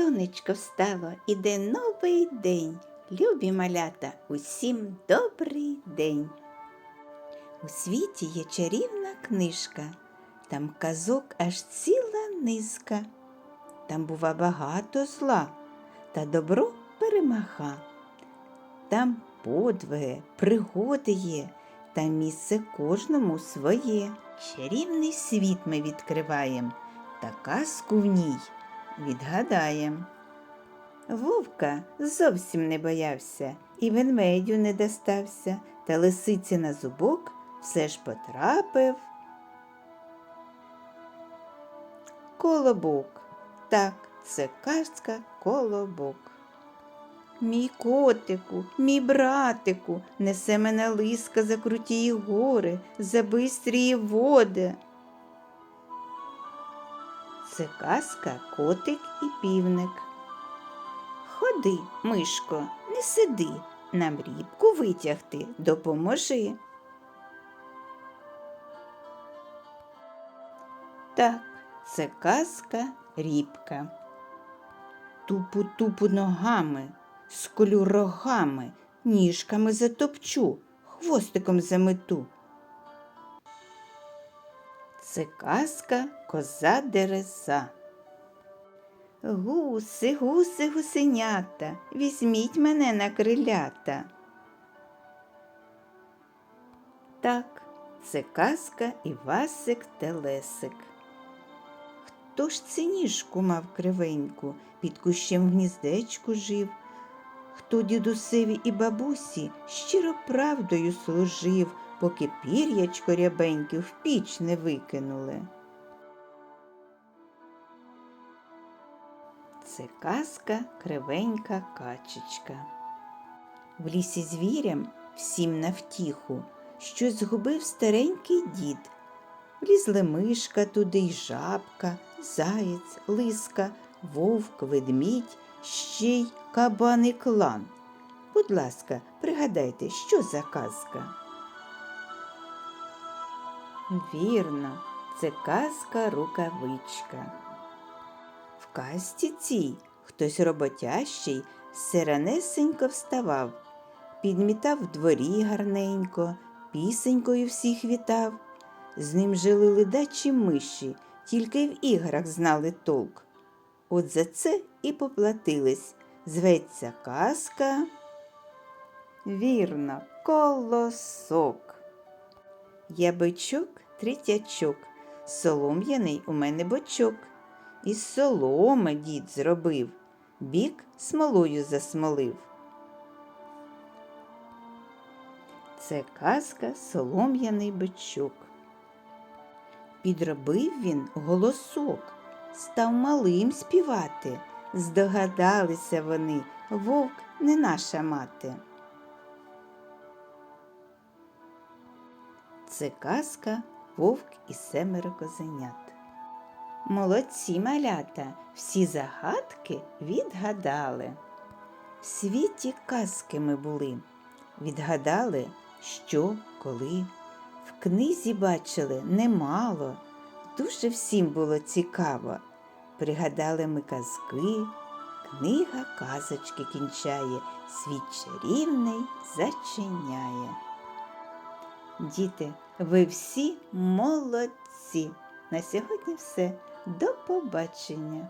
сонечко встало, іде новий день. Любі малята, усім добрий день. У світі є чарівна книжка, там казок аж ціла низка. Там бува багато зла, та добро перемага. Там подвиги, пригоди є, та місце кожному своє. Чарівний світ ми відкриваєм, та казку в ній відгадаєм. Вовка зовсім не боявся і ведмедю не достався, та лисиці на зубок все ж потрапив. Колобок. Так, це казка колобок. Мій котику, мій братику, несе мене лиска за крутії гори, за бистрії води. Це казка котик і півник. Ходи, мишко, не сиди, нам рібку витягти допоможи. Так, це казка рібка. Тупу-тупу ногами, сколю рогами, ніжками затопчу, хвостиком замету. Це казка коза дереза. Гуси, гуси, гусенята, візьміть мене на крилята. Так, це казка Івасик Телесик. Хто ж це ніжку мав кривеньку, під кущем в гніздечку жив? Хто дідусеві і бабусі щиро правдою служив, поки пір'ячко рябеньке в піч не викинули? Це казка кривенька качечка. В лісі звірям всім на втіху щось згубив старенький дід. Влізли мишка туди й жабка, заєць, лиска, вовк, ведмідь, ще й кабан і клан. Будь ласка, пригадайте, що за казка? Вірно, це казка рукавичка. В цій хтось роботящий сиранесенько вставав, підмітав в дворі гарненько, пісенькою всіх вітав. З ним жили ледачі миші, тільки в іграх знали толк. От за це і поплатились. Зветься казка. Вірно, колосок. Я бичок, третячок, солом'яний у мене бочок. Із соломи дід зробив, бік смолою засмолив. Це казка солом'яний бичок. Підробив він голосок, став малим співати. Здогадалися вони, вовк не наша мати. Це казка вовк і семеро козенят. Молодці малята, всі загадки відгадали. В світі казки ми були, відгадали, що, коли. В книзі бачили немало, дуже всім було цікаво. Пригадали ми казки, книга казочки кінчає, світ чарівний зачиняє. Діти, ви всі молодці. На сьогодні все. До побачення!